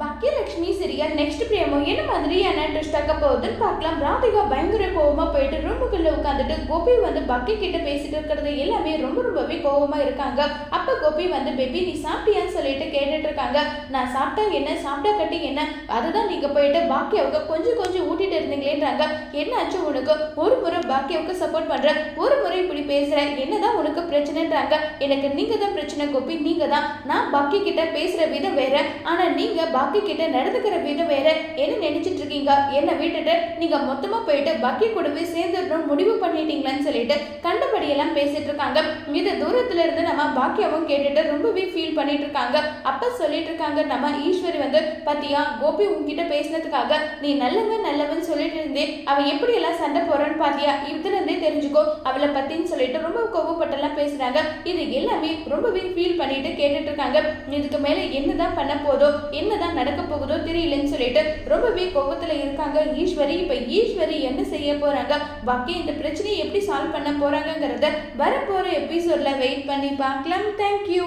Baakiyalakshmi serial next பிரேமோ என்ன மாதிரியான twist ஆக்க போகுதுன்னு பார்க்கலாம். ராதிகா பயங்கர கோபமாக போயிட்டு ரூமுக்குள்ளே உட்காந்துட்டு கோபி வந்து பக்கி கிட்ட பேசிட்டு இருக்கிறது எல்லாமே ரொம்ப ரொம்பவே கோபமாக இருக்காங்க. அப்போ கோபி வந்து பேபி நீ சாப்பிட்டியான்னு சொல்லிட்டு கேட்டுட்டு இருக்காங்க. நான் சாப்பிட்டா என்ன? சாப்பிட்டா கட்டி என்ன? அதுதான் நீங்கள் போயிட்டு பாக்கியாவுக்கு கொஞ்சம் கொஞ்சம் ஊட்டி இருந்தீங்களேன்றாங்க என்னாச்சு உனக்கு? ஒரு முறை பாக்கியாவுக்கு சப்போர்ட் பண்ற ஒரு முறை இப்படி பேசுற என்னதான் உனக்கு பிரச்சனைன்றாங்க. எனக்கு நீங்க தான் பிரச்சனை கோபி நீங்க தான் நான் பாக்கி கிட்ட பேசுற விதம் வேற ஆனா நீங்க பாக்கி கிட்ட நடந்துக்கிற விதம் வேற. என்ன நினைச்சு இருக்கீங்க? என்ன விட்டுட்டு நீங்க மொத்தமா போயிட்டு பக்கி கூடவே சேர்ந்துடணும் முடிவு பண்ணிட்டீங்களான்னு சொல்லிட்டு கண்டபடியெல்லாம் பேசிட்டு இருக்காங்க. இது தூரத்துல இருந்து நம்ம பாக்கியாவும் கேட்டுட்டு ரொம்பவே ஃபீல் பண்ணிட்டு இருக்காங்க. அப்ப சொல்லிட்டு இருக்காங்க நம்ம ஈஸ்வரி வந்து பத்தியா கோபி உங்ககிட்ட பேசினதுக்காக நீ நல்லவன் நல்லவன் சொல்லிட்டு இருந்தே அவன் எப்படி எல்லாம் சண்டை போறான்னு பாத்தியா? இதுல இருந்தே தெரிஞ்சுக்கோ அவளை பத்தின்னு சொல்லிட்டு ரொம்ப கோவப்பட்டெல்லாம் பேசுறாங்க. இது எல்லாமே ரொம்பவே ஃபீல் பண்ணிட்டு கேட்டுட்டு இருக்காங்க. இதுக்கு மேல என்னதான் பண்ண போதோ என்னதான் நடக்க போகுதோ தெரியலன்னு சொல்லிட்டு ரொம்பவே கோவத்துல இருக்காங்க. ஈஸ்வரி இப்ப ஈஸ்வரி என்ன செய்ய போறாங்க? பாக்கி இந்த பிரச்சனையை எப்படி சால்வ் பண்ண போறாங்கங்கிறத வரப்போற எபிசோட்ல வெயிட் பண்ணி பார்க்கலாம். தேங்க்யூ